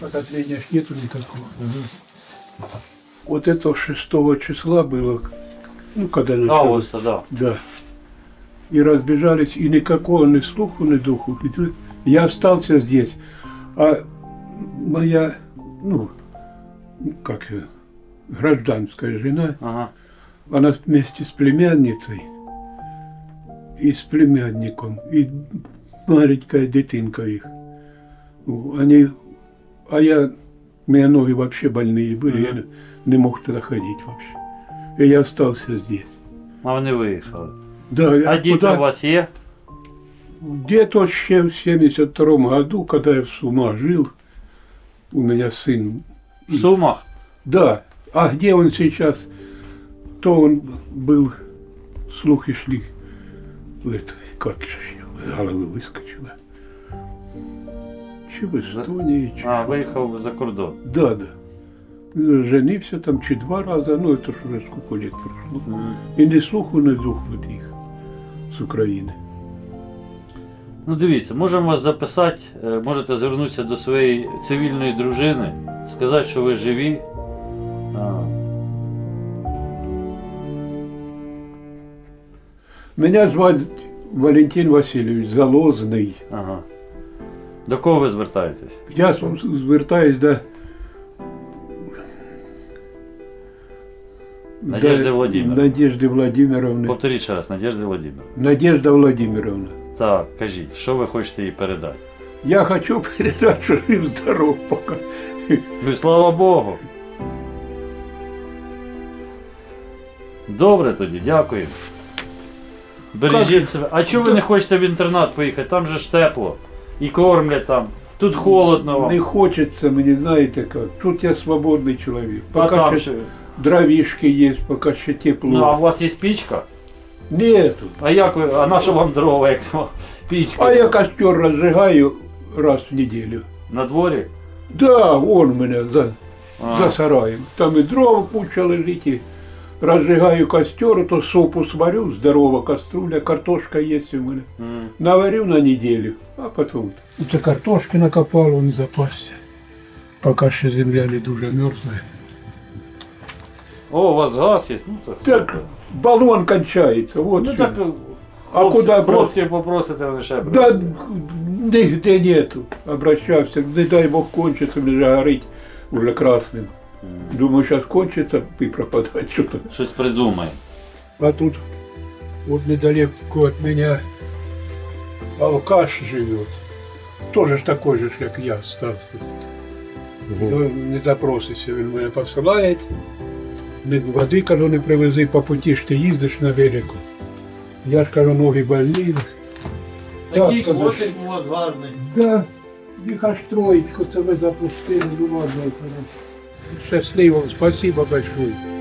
Отопления нету никакого. Вот это 6 числа было, ну, когда началось. Августа, да. Да. И разбежались, и никакого ни слуху, ни духу. Я остался здесь. А моя, ну, как ее, гражданская жена, Ага. она вместе с племянницей и с племянником, и маленькая дитинка их. Они, а я, у меня ноги вообще больные были, я не, не мог туда ходить вообще. И я остался здесь. А вони виїхали. Да, А діти у вас є? Где-то еще в 72 году, когда я в Сума жил, у меня сын. В Сумах? Да. А где он сейчас? То он был, слухи шли, в это, как же ее, с головы выскочило. Чи в Эстонии, чи... А, виїхав за кордон. Да, да. Женився там чи два рази, ну это ж уже сколько лет прошло. Мгм. І ні слуху, ні духу від їх з України. Ну дивіться, можемо вас записати, е, можете звернутися до своєї цивільної дружини, сказати, що ви живі. А, Мене звати Валентин Васильович Залозний. ага. До кого ви звертаєтесь? Я звертаюсь до Надежди до Владимировни. Надежди Владимировни. Повторіть ще раз, Надежда Володимирівна. Надежда Владимировна. Так, кажіть, що ви хочете їй передати? Я хочу передати, що жив здоров поки. Ну і слава Богу. Добре тоді, дякую. Бережіть себе. А чого ви не хочете в інтернат поїхати? Там же ж тепло. І кормлять там. Тут холодно вам. Не хочеться мені, знаєте як. Тут я свободний чоловік. А Поки там ще ще. дровішки є, поки ще тепло. Ну, а у вас є пічка? Нету. А як ви, а на що вам дрова, як пічка? А я костер розжигаю раз в неділю. На дворі? Да, он у мене за, А, за сараем. Там и дрова куча лежит, и разжигаю костер, то супу сварю, здорова кастрюля, картошка есть у меня. м. Наварю на неделю, а потом... Это картошки накопал, он запасся. Пока ще земля не дуже мерзлая. О, у вас газ є? Ну, так. Так, супер. баллон кончается, вот Ну что. так А хлопці, куда брать? хлопці попросите лише. Да нигде нету. Обращался, не дай бог кончится, мне же горить уже красным. Думаю, сейчас кончится и пропадать что-то. Щось придумай. А тут вот недалеко от меня алкаш живет. Тоже ж такой же, как я, остался. Он не допросися, він мене посилає. Не води, кажу, не привези, по путі ж ти їздиш на велику. Я ж кажу, ноги больні. Такий Так, котик у вас гарний. Да, їх аж троєчку, це ви запустили, ну Щасливо, спасибо большое.